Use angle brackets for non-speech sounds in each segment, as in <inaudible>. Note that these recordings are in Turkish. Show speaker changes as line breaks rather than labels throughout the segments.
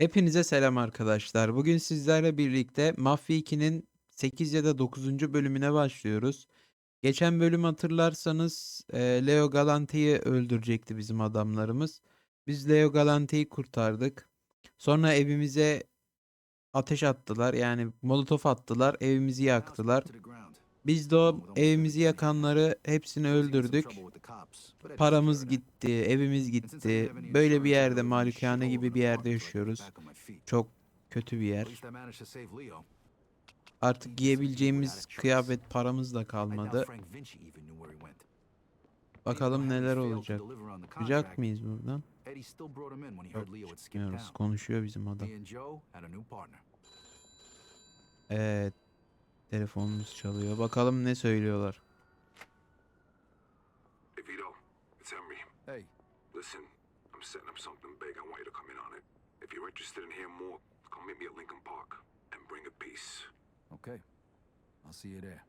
Hepinize selam arkadaşlar. Bugün sizlerle birlikte Mafya 2'nin 8 ya da 9. bölümüne başlıyoruz. Geçen bölüm hatırlarsanız e, Leo Galante'yi öldürecekti bizim adamlarımız. Biz Leo Galante'yi kurtardık. Sonra evimize ateş attılar. Yani molotof attılar. Evimizi yaktılar. Biz de o evimizi yakanları hepsini öldürdük. Paramız gitti, evimiz gitti. Böyle bir yerde malikane gibi bir yerde yaşıyoruz. Çok kötü bir yer. Artık giyebileceğimiz kıyafet paramız da kalmadı. Bakalım neler olacak. Çıkacak mıyız buradan? Yok çıkmıyoruz. Konuşuyor bizim adam. Evet. Telefonumuz çalıyor. Bakalım ne söylüyorlar.
Hey Vito, it's Henry.
Hey,
Listen, I'm setting up something big. I want you to come in on it. If you're interested in hearing more, come meet me at Lincoln Park and bring a piece.
okay. I'll see you there.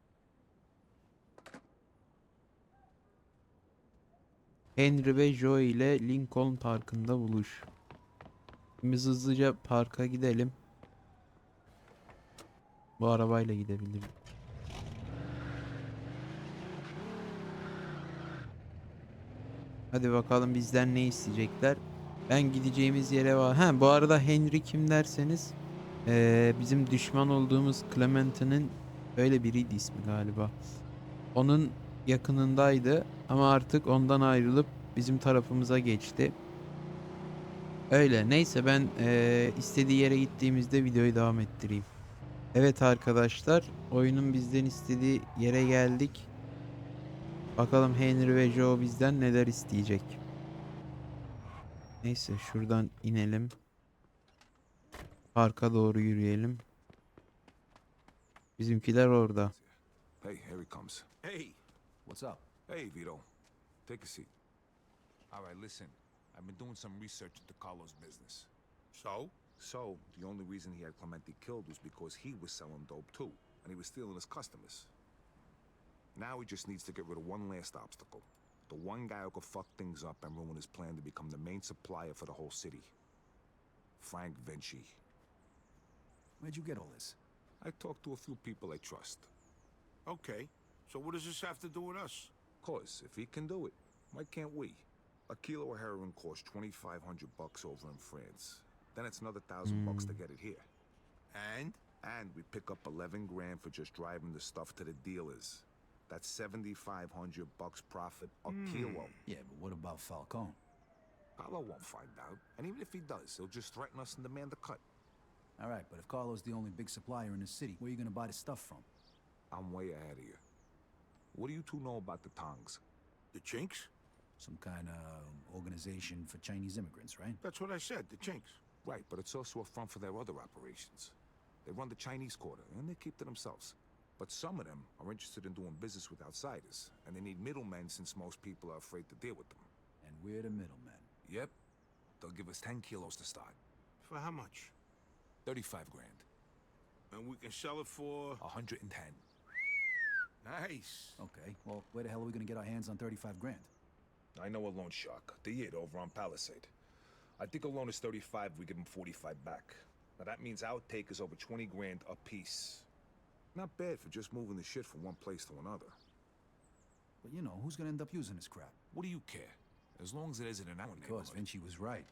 Henry ve Joe ile Lincoln Parkı'nda buluş. Biz hızlıca parka gidelim. Bu arabayla gidebilirim. Hadi bakalım bizden ne isteyecekler. Ben gideceğimiz yere var. Ha bu arada Henry kim derseniz eee, bizim düşman olduğumuz Clementine'in öyle biriydi ismi galiba. Onun yakınındaydı ama artık ondan ayrılıp bizim tarafımıza geçti. Öyle. Neyse ben eee, istediği yere gittiğimizde videoyu devam ettireyim. Evet arkadaşlar, oyunun bizden istediği yere geldik. Bakalım Henry ve Joe bizden neler isteyecek. Neyse şuradan inelim. Parka doğru yürüyelim. Bizimkiler orada.
Hey, here he comes.
Hey,
What's up?
Hey, Vito. Take a seat.
all right, listen. I've been doing some research into Carlos' business.
So? So, the only reason he had Clemente killed was because he was selling dope too, and he was stealing his customers. Now he just needs to get rid of one last obstacle. The one guy who could fuck things up and ruin his plan to become the main supplier for the whole city. Frank Vinci.
Where'd you get all this?
I talked to a few people I trust.
Okay, so what does this have to do with us?
Cause if he can do it, why can't we? A kilo of heroin costs twenty five hundred bucks over in France. Then it's another thousand bucks to hmm. get it here.
And?
And we pick up eleven grand for just driving the stuff to the dealers. That's seventy five hundred bucks profit a hmm. kilo.
Yeah, but what about Falcone?
Paolo won't find out, and even if he does, he'll just threaten us and demand a cut.
All right, but if Carlo's the only big supplier in the city, where are you gonna buy the stuff from?
I'm way ahead of you. What do you two know about the Tongs?
The Chinks?
Some kind of organization for Chinese immigrants, right?
That's what I said, the Chinks.
Right, but it's also a front for their other operations. They run the Chinese quarter, and they keep to themselves. But some of them are interested in doing business with outsiders, and they need middlemen since most people are afraid to deal with them.
And we're the middlemen.
Yep. They'll give us 10 kilos to start.
For how much?
35 grand.
And we can sell it for.
110.
Nice.
Okay, well, where the hell are we gonna get our hands on 35 grand?
I know a loan shark, the Yid over on Palisade. I think a loan is 35, we give him 45 back. Now that means our take is over 20 grand a piece. Not bad for just moving the shit from one place to another.
But you know, who's gonna end up using this crap?
What do you care? As long as it isn't in our
Because
neighborhood.
Vinci was right.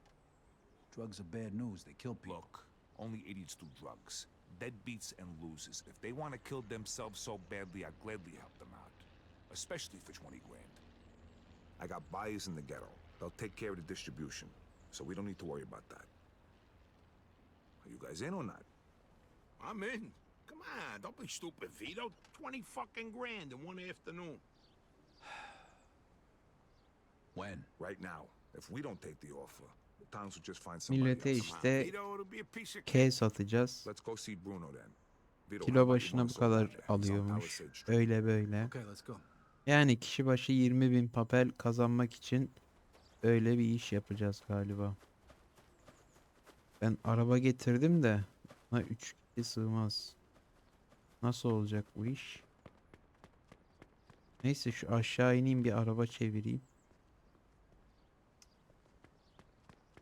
Drugs are bad news, they kill people.
Look, only idiots do drugs. Deadbeats and losers. If they want to kill themselves so badly, I'd gladly help them out. Especially for 20 grand.
I got buyers in the ghetto. They'll take care of the distribution, so we don't need to worry about that. Are you guys in or not?
I'm in. Come on, don't be stupid, Vito. 20 fucking grand in one afternoon. <sighs>
When?
Right now. If we don't take the offer, the Tongs will just find somebody
Millete
else.
İşte
Vito, it'll be a piece of cake.
K satacağız.
Let's go see Bruno then. Vito,
Kilo başına bu kadar alıyormuş. Öyle böyle. Yani kişi başı 20 bin papel kazanmak için öyle bir iş yapacağız galiba. Ben araba getirdim de buna 3 kişi sığmaz. Nasıl olacak bu iş? Neyse şu aşağı ineyim bir araba çevireyim.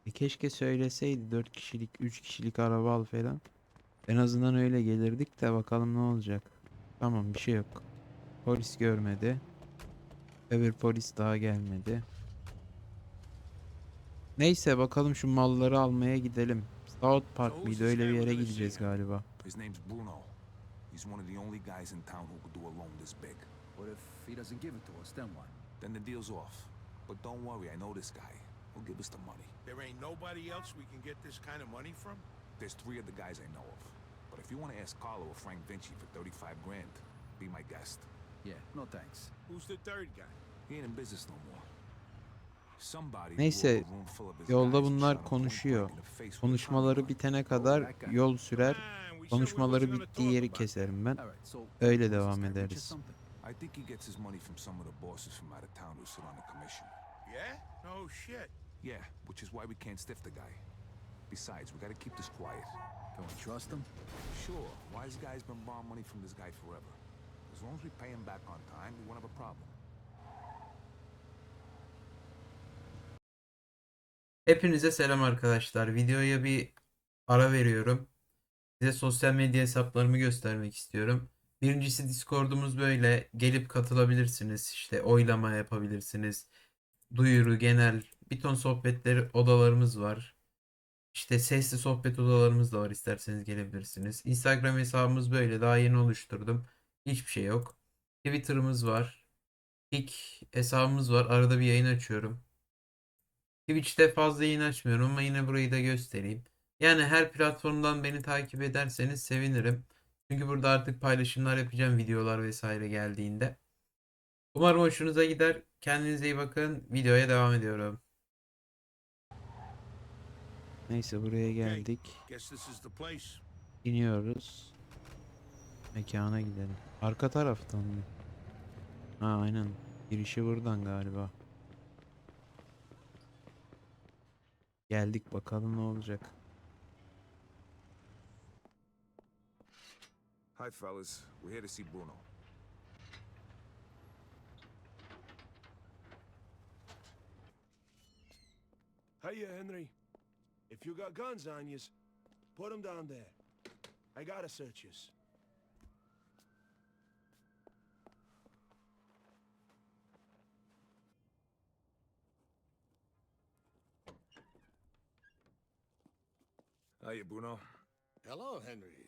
E keşke söyleseydi 4 kişilik 3 kişilik araba al falan. En azından öyle gelirdik de bakalım ne olacak. Tamam bir şey yok. Polis görmedi. Öbür polis daha gelmedi. Neyse bakalım şu malları almaya gidelim. South Park mıydı öyle bir yere gideceğiz galiba.
His name's Bruno. He's one of the only guys in town who could do a loan this big.
What if he doesn't give it to us, then what?
Then the deal's off. But don't worry, I know this guy. He'll give us the money.
There ain't nobody else we can get this kind of money from?
There's three of the guys I know of. But if you want to ask Carlo or Frank Vinci for 35 grand, be my guest.
Yeah, no thanks.
Who's the third guy?
He ain't in business no more.
Neyse, Yolda bunlar konuşuyor. Konuşmaları bitene kadar yol sürer.
We
Konuşmaları bittiği yeri keserim ben. Öyle devam ederiz.
something?
I think he gets his money from some of the bosses from out of town who sit on the commission.
that. Yeah? No shit.
Yeah, which is why we can't stiff the guy. Besides, we gotta keep this quiet.
Can we trust him?
Sure, wise guy's been borrowing money from this guy forever. As long as we pay him back on time, we won't have a problem.
Hepinize selam arkadaşlar. Videoya bir ara veriyorum. Size sosyal medya hesaplarımı göstermek istiyorum. Birincisi Discord'umuz böyle. Gelip katılabilirsiniz. İşte oylama yapabilirsiniz. Duyuru, genel bir ton sohbetleri odalarımız var. İşte sesli sohbet odalarımız da var. İsterseniz gelebilirsiniz. Instagram hesabımız böyle. Daha yeni oluşturdum. Hiçbir şey yok. Twitter'ımız var. Kick hesabımız var. Arada bir yayın açıyorum. Twitch'te fazla yayın açmıyorum ama yine burayı da göstereyim. Yani her platformdan beni takip ederseniz sevinirim. Çünkü burada artık paylaşımlar yapacağım videolar vesaire geldiğinde. Umarım hoşunuza gider. Kendinize iyi bakın. Videoya devam ediyorum. Neyse buraya geldik. İniyoruz. Mekana gidelim. Arka taraftan mı? Ha aynen. Girişi buradan galiba. Geldik bakalım ne olacak.
Hi, fellas. We're here to see Bruno.
Hiya, Henry. If you got guns on yous, put 'em down there. I gotta search yous.
Hiya, Bruno.
Hello, Henry.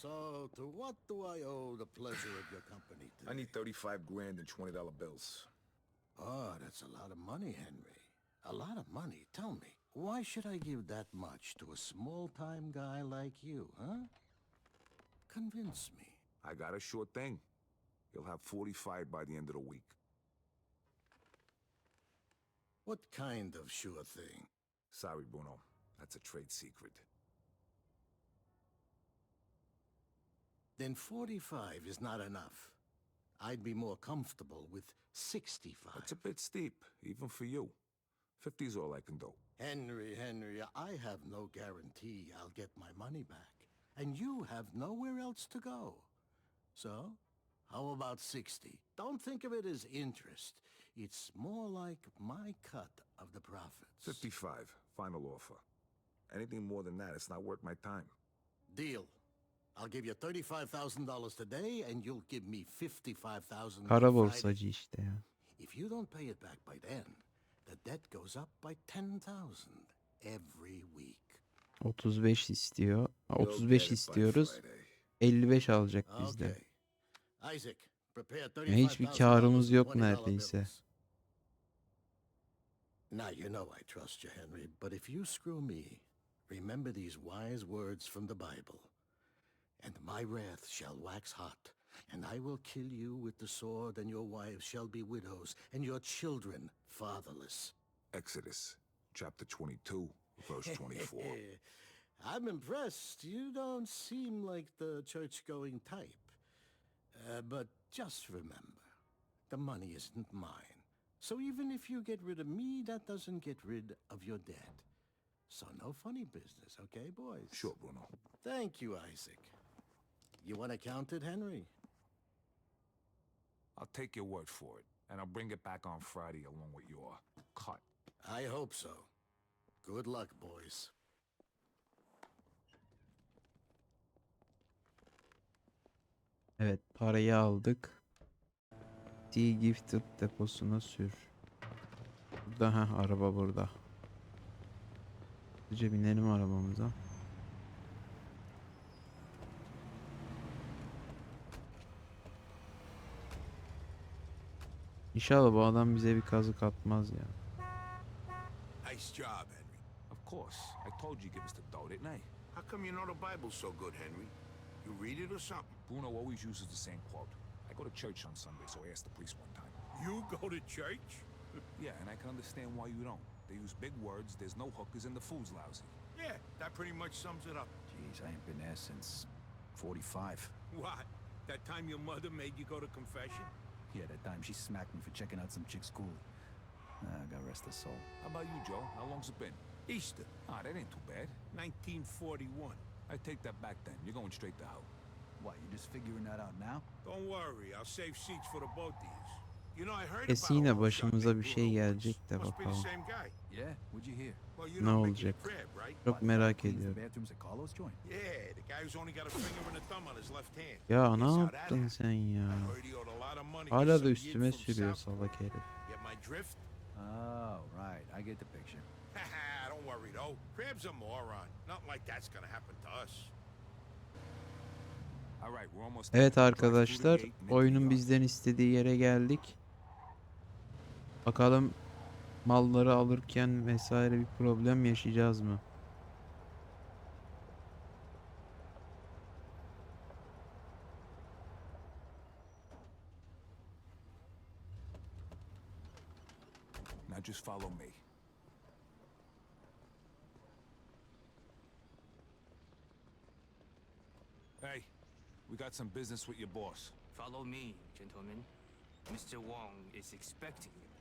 So, to what do I owe the pleasure of your company today?
I need 35 grand in $20 bills.
Oh, that's a lot of money, Henry. A lot of money. Tell me, why should I give that much to a small-time guy like you, huh? Convince me.
I got a sure thing. You'll have 45 by the end of the week.
What kind of sure thing?
Sorry, Bruno. That's a trade secret.
Then 45 is not enough. I'd be more comfortable with 65.
That's a bit steep, even for you. 50's all I can do.
Henry, Henry, I have no guarantee I'll get my money back. And you have nowhere else to go. So, how about 60? Don't think of it as interest. It's more like my cut of the profits.
55, final offer. Anything more than that, it's not worth my time.
Deal. I'll give you $35,000 today and you'll give me 55,000
Kara
on Friday.
borsacı işte ya.
If you don't pay it back by then, the debt goes up by 10,000 every week.
35 istiyor. Ha,
You'll get
35
it by
istiyoruz.
Friday.
55 alacak bizden.
Okay. Isaac, prepare
Ya hiçbir
$35,000
karımız yok
$20
neredeyse.
Now you know I trust you, Henry, but if you screw me, remember these wise words from the Bible. And my wrath shall wax hot, and I will kill you with the sword, and your wives shall be widows, and your children fatherless.
Exodus, chapter 22, verse 24. <laughs>
I'm impressed. You don't seem like the church-going type. Uh, but just remember, the money isn't mine. So even if you get rid of me, that doesn't get rid of your debt. So no funny business, okay, boys?
Sure, Bruno.
Thank you, Isaac. You want to count it, Henry?
I'll take your word for it, and I'll bring it back on Friday along with your cut.
I hope so. Good luck, boys.
Evet parayı aldık. Sea Gifted deposuna sür. Burada ha araba burada. Hızlıca binelim arabamıza. İnşallah bu adam bize bir kazık atmaz ya.
Nice job, Henry.
Of course. I told you give us the dough, didn't I?
How come you know the Bible so good, Henry? You read it or something?
Bruno always uses the same quote. I go to church on Sunday, so I asked the priest one time.
You go to church?
Yeah, and I can understand why you don't. They use big words, there's no hookers, and the food's lousy.
Yeah, that pretty much sums it up.
Jeez, I ain't been there since 45.
What? That time your mother made you go to confession?
Yeah, that time she smacked me for checking out some chick's school. Ah, God rest her soul.
How about you, Joe? How long's it been?
Easter,
Ah, that ain't too bad.
1941.
I take that back then. You're going straight to hell.
What, you just figuring that out now?
Don't worry, I'll save seats for the both of you.
Kesin yine başımıza bir şey gelecek de bakalım. Ne olacak? Çok merak ediyorum. Ya ne yaptın sen ya? Hala da üstüme sürüyor salak herif. <laughs>
Oh, right. I get the picture.
Haha, don't worry though. Crab's a moron. Nothing like that's gonna happen to us.
All right, we're almost
Evet arkadaşlar oyunun bizden istediği yere geldik. Bakalım malları alırken vesaire bir problem yaşayacağız mı?
Now just follow me. Hey, we got some business with your boss.
Follow me, gentlemen. Mr. Wong is expecting you.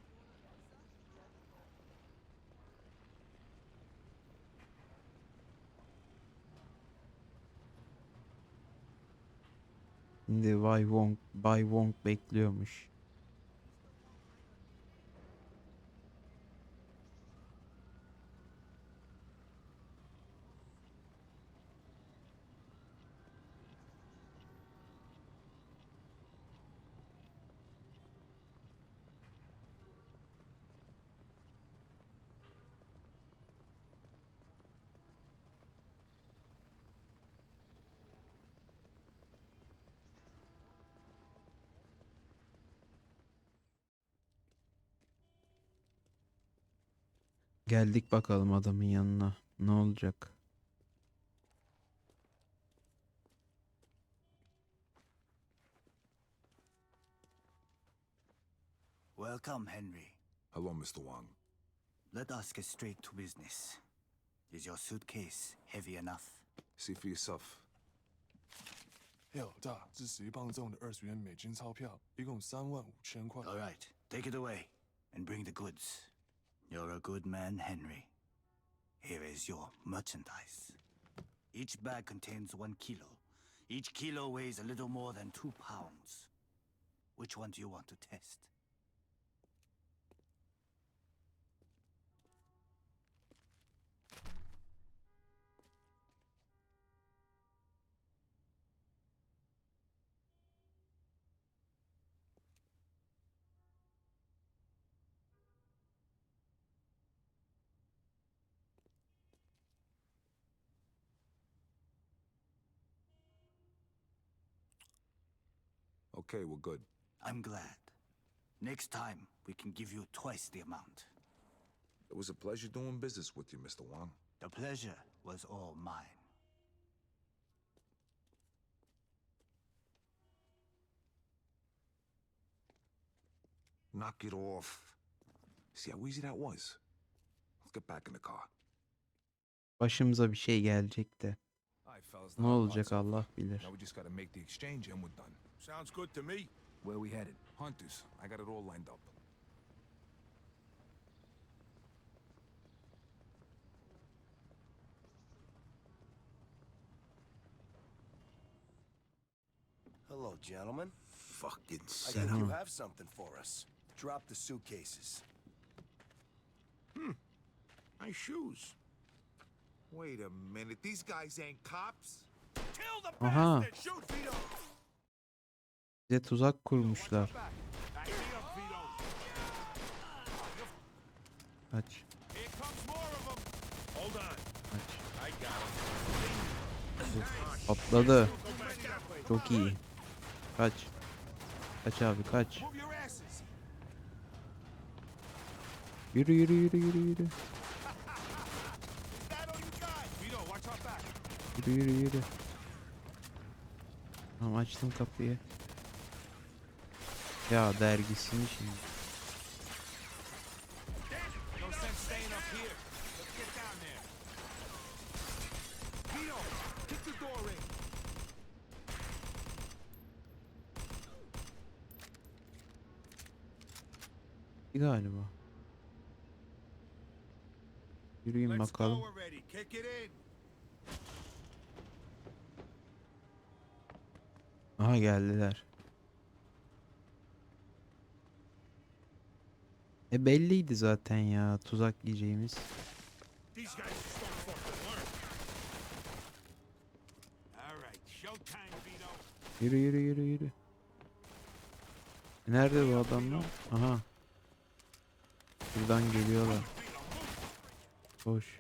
Şimdi Bay Wong, Bay Wong bekliyormuş. Geldik bakalım adamın yanına. Ne olacak?
Welcome, Henry.
Hello, Mr. Wang.
Let us get straight to business. Is your suitcase heavy enough?
See for yourself.
要大，这十一磅重的二十元美金钞票，一共三万五千块。
All right, take it away and bring the goods. You're a good man, Henry. Here is your merchandise. Each bag contains one kilo. Each kilo weighs a little more than two pounds. Which one do you want to test?
Okay, we're good.
I'm glad. Next time, we can give you twice the amount.
It was a pleasure doing business with you, Mr. Wang.
The pleasure was all mine.
Knock it off. See how easy that was? Let's get back in the car.
Başımıza bir şey gelecek de.
All right, fellas.
Ne olacak. Allah bilir.
Now we just gotta make the exchange and we're done.
Sounds good to me.
Where we headed?
Hunters, I got it all lined up.
Hello, gentlemen.
Fucking
I
set
think you have something for us. Drop the suitcases.
Hmm,
My shoes. Wait a minute. These guys ain't cops.
Kill the
Aha.
bastard! Shoot Vito!
Bize tuzak kurmuşlar. Kaç. Kaç.
Way.
Çok iyi. Kaç. Kaç abi kaç. Yürü yürü yürü yürü yürü. Yürü yürü yürü. Tamam açtım kapıyı.
The door in.
Galiba. Yürüyün bakalım. Aha geldiler. E belliydi zaten ya tuzak yiyeceğimiz. Yürü yürü yürü yürü. Nerede bu adamlar? Aha. Buradan geliyorlar. Koş. <laughs>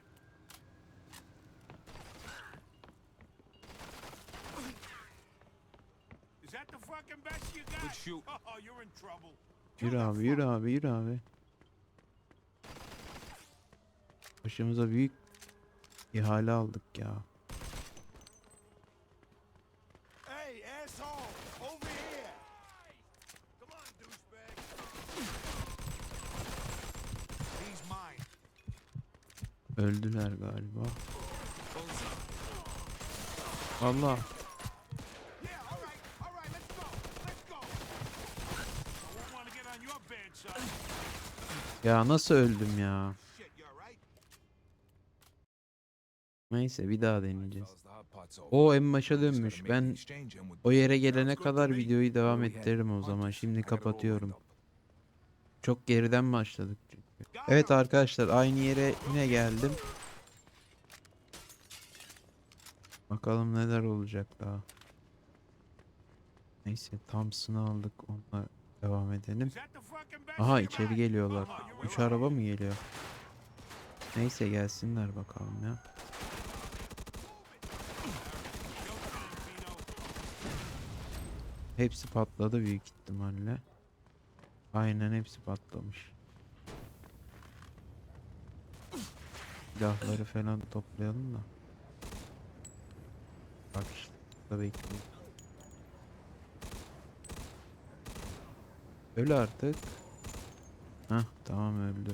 Oh.
Yürü abi yürü abi yürü abi. Başımıza büyük ihale aldık ya. Öldüler galiba. Allah.
Yeah, all right, all right, let's go, let's go. I won't want to get on your bad side.
Ya nasıl öldüm ya?
Shit, you all right?
Neyse bir daha deneyeceğiz. O en başa dönmüş. Ben o yere gelene kadar videoyu devam ettiririm o zaman. Şimdi kapatıyorum. Çok geriden başladık çünkü. Evet arkadaşlar aynı yere yine geldim. Bakalım neler olacak daha. Neyse Thompson'ı aldık onunla devam edelim. Aha içeri geliyorlar. Üç araba mı geliyor? Neyse gelsinler bakalım ya.
Showtime, Vito.
Hepsi patladı büyük ihtimalle. Aynen hepsi patlamış. Silahları falan toplayalım da. Bak işte burada bekliyor. Öl artık. Hah tamam öldü.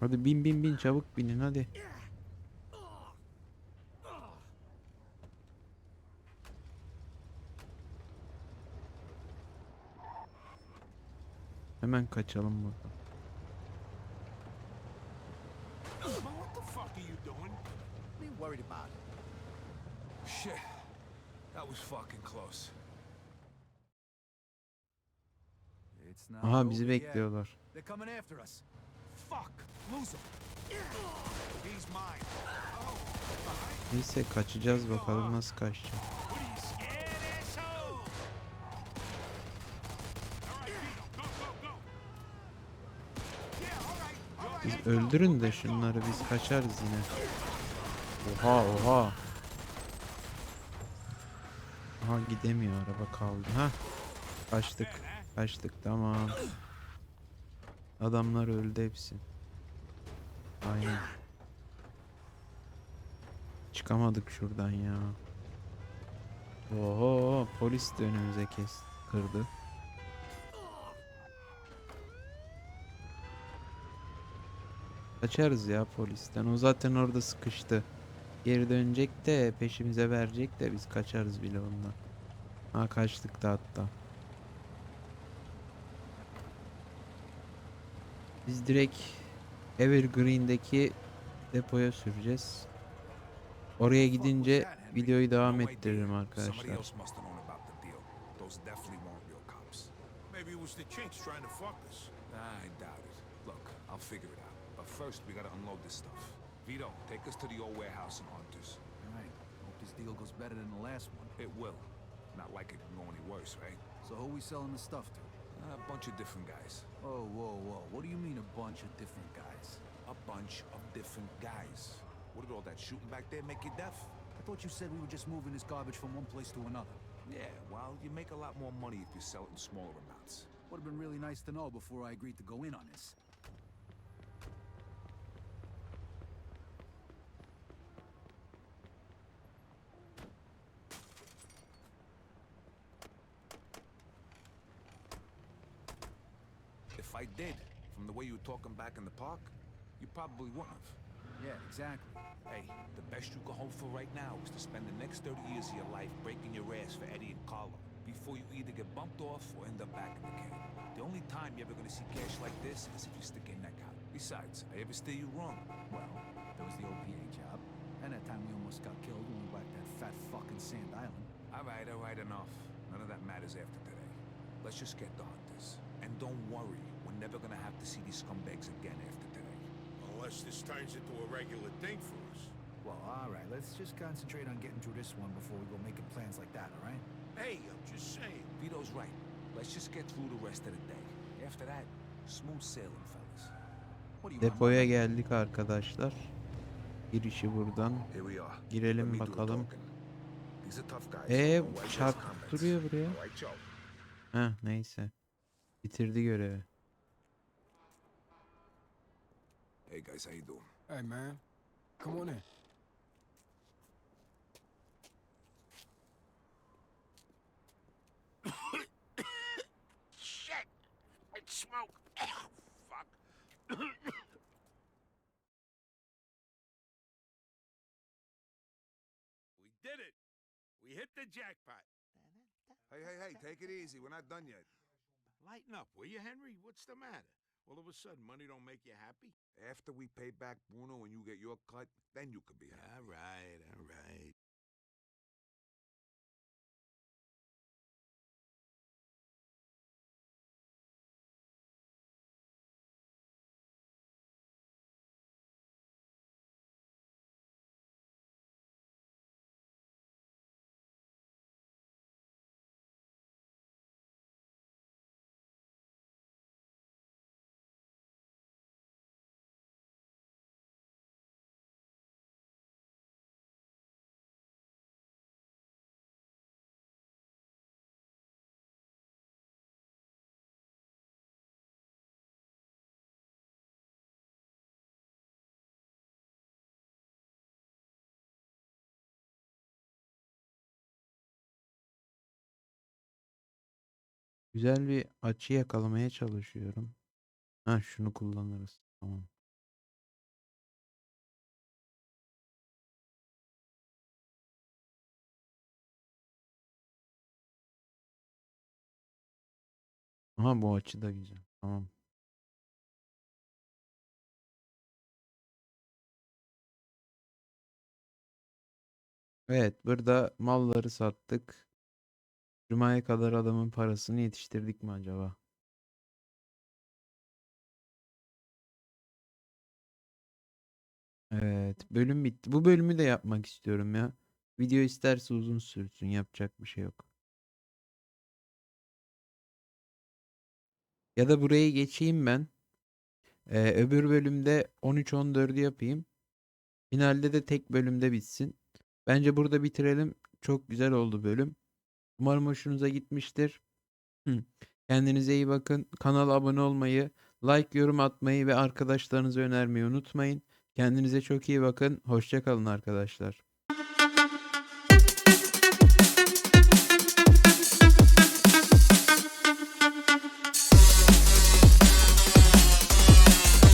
Hadi bin bin bin çabuk binin hadi. Hemen kaçalım buradan.
Man, what the fuck are you doing?
What are you worried about?
Shit. That was fucking close.
It's not
Aha
over
bizi
yet.
bekliyorlar.
They're coming after us.
Fuck, lose him. He's mine. Oh, behind.
Neyse kaçacağız bakalım nasıl kaçacağız.
What are you scared, asshole? All right, Vito, go, go, go. Yeah, all right, all right.
Biz
let's go.
Öldürün de şunları biz kaçarız yine. Oha oha. Aha gidemiyor araba kaldı. Ha kaçtık. Kaçtık tamam. Adamlar öldü hepsi. Aynen. Çıkamadık şuradan ya. Oho polis de önümüze kes kırdı. Kaçarız ya polisten. O zaten orada sıkıştı. Geri dönecek de peşimize verecek de biz kaçarız bile ondan. Ha kaçtık da hatta. Biz direkt Evergreen'deki depoya süreceğiz. Oraya gidince videoyu devam ettiririm arkadaşlar.
I doubt it. Look, I'll figure it out. But first, we gotta unload this stuff. Vito, take us to the old warehouse in Hunters.
All right. Hope this deal goes better than the last one.
It will. Not like it can go any worse, right?
So who we selling the stuff to?
A bunch of different guys.
Oh, whoa, whoa. What do you mean a bunch of different guys?
A bunch of different guys. What did all that shooting back there make you deaf?
I thought you said we were just moving this garbage from one place to another.
Yeah, well, you make a lot more money if you sell it in smaller amounts.
Would have been really nice to know before I agreed to go in on this.
If I did, from the way you were talking back in the park, you probably wouldn't have.
Yeah, exactly.
Hey, the best you can hope for right now is to spend the next 30 years of your life breaking your ass for Eddie and Carlo before you either get bumped off or end up back in the game. The only time you're ever gonna see cash like this is if you stick your neck out. Besides, I ever steer you wrong?
Well, there was the OPA job. And that time we almost got killed when we whacked that fat fucking Sand Island.
All right, all right, enough. None of that matters after today. Let's just get the hunters. And don't worry, we're never gonna have to see these scumbags again after today.
Unless this turns into a regular thing for us.
Well, all right. Let's just concentrate on getting through this one before we go making plans like that, all right?
Hey, I'm just saying.
Vito's right. Let's just get through the rest of the day. After that, smooth sailing, fellas.
Depoya geldik arkadaşlar. Girişi buradan. Girelim bakalım. Ee
comments.
duruyor buraya. Heh neyse. Bitirdi görevi.
Hey guys, how you doing?
Hey, man. Come on in.
Shit! It's smoke! Fuck! we did it! We hit the jackpot!
Hey, hey, hey, take it easy. We're not done yet.
Lighten up, will you, Henry? What's the matter? All of a sudden, money don't make you happy?
After we pay back Bruno and you get your cut, then you could be happy.
All right, all right.
Güzel bir açı yakalamaya çalışıyorum. Ha şunu kullanırız. Tamam. Aha bu açı da güzel. Tamam. Evet, burada malları sattık. Cuma'ya kadar adamın parasını yetiştirdik mi acaba? Evet, bölüm bitti. Bu bölümü de yapmak istiyorum ya. Video isterse uzun sürsün, yapacak bir şey yok. Ya da burayı geçeyim ben. Ee, öbür bölümde 13-14'ü yapayım. Finalde de tek bölümde bitsin. Bence burada bitirelim. Çok güzel oldu bölüm. Umarım hoşunuza gitmiştir. Hı. Kendinize iyi bakın. Kanala abone olmayı, like, yorum atmayı ve arkadaşlarınıza önermeyi unutmayın. Kendinize çok iyi bakın. Hoşça kalın arkadaşlar.